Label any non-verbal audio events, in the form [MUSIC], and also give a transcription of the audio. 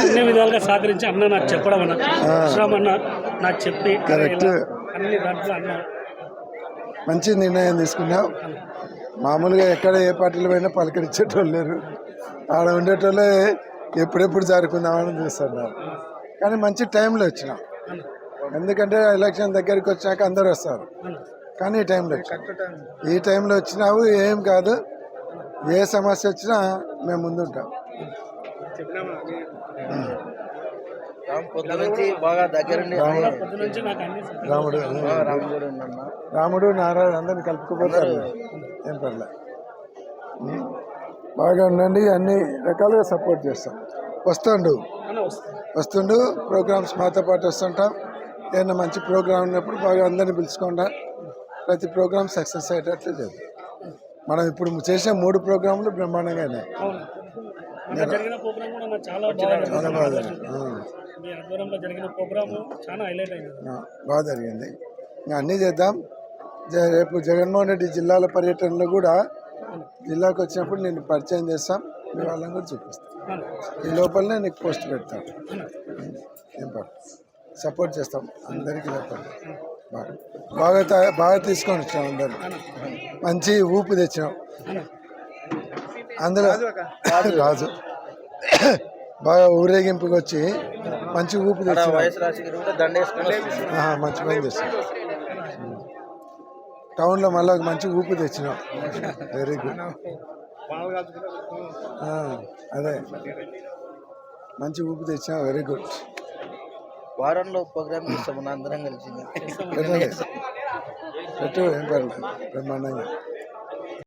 అన్ని విధాలుగా సహకరించి అన్న నాకు చెప్పడం అన్న. శ్రమ అన్న నాకు చెప్పి. ఇలా అన్ని దాంట్లో అన్న. మంచి నిర్ణయం తీసుకున్నావు మామూలుగా ఎక్కడ ఏ పార్టీలు పోయినా పలకరించేటోళ్ళు లేరు. ఆడ ఉండేటోళ్ళే ఎప్పుడెప్పుడు జరుపుకుందామని చూస్తున్నారు. కానీ మంచి టైంలో వచ్చినాం. ఎందుకంటే ఎలక్షన్ దగ్గరికి వచ్చాక అందరు వస్తారు. కానీ ఈ టైంలో. ఈ టైంలో వచ్చినావు ఏం కాదు. ఏ సమస్య వచ్చినా మేము ముందుంటాం. రామ్ పొద్దు నుంచి బాగా దగ్గరుండి పొద్దు నుంచి నాకు అన్ని రాముడు. రాముడు నారాయణ అందరిని కలుపుకుపోతారు ఏం పర్లే. బాగా ఉండండి అన్ని రకాలుగా సపోర్ట్ చేస్తాం. వస్తుండు. వస్తుండు ప్రోగ్రామ్స్ మాతో పాటు వస్తుంటాం. ఏదైనా మంచి ప్రోగ్రామ్ ఉన్నప్పుడు బాగా అందరిని పిలుచుకుంటా ప్రతి ప్రోగ్రామ్ సక్సెస్ అయ్యేటట్లు చేద్దాం. మనం ఇప్పుడు చేసే మూడు ప్రోగ్రాంలు బ్రహ్మాండంగా అయినాయి. అవును. మొన్న జరిగిన ప్రోగ్రామ్ కూడా నాకు చాలా బాగా చాలా బాగా జరిగింది. ఆ, మీ ఆధ్వర్యంలో జరిగిన ప్రోగ్రామ్ చాలా హైలైట్ అయింది. ఆ, బాగా జరిగింది. ఇంకా అన్నీ చేద్దాం. రేపు జగన్మోహన్ రెడ్డి జిల్లాల పర్యటనలో కూడా జిల్లాకు వచ్చినప్పుడు నేను పరిచయం చేస్తాం. మీ వాళ్ళని కూడా చూపిస్తాం. ఈ లోపలనే నీకు పోస్ట్ పెడతాం. ఏం సపోర్ట్ చేస్తాం. అందరికీ చెప్పండి. బాగా బాగా తీసుకొని వచ్చినాం అందరు. మంచి ఊపు తెచ్చినాం. అందులో రాజు బాగా ఊరేగింపుకి వచ్చి మంచి ఊపు తెచ్చినాం. మంచి పని చేస్తాం టౌన్లో మళ్ళీ ఒక మంచి ఊపు తెచ్చినాం. వెరీ గుడ్ ఆ, అదే. మంచి ఊపు తెచ్చినా. వెరీ గుడ్ వారంలో ప్రోగ్రామ్ చేస్తాం అందరం కలిసి. [LAUGHS] పెట్టు ఏం పర్లేదు. బ్రహ్మాండంగా.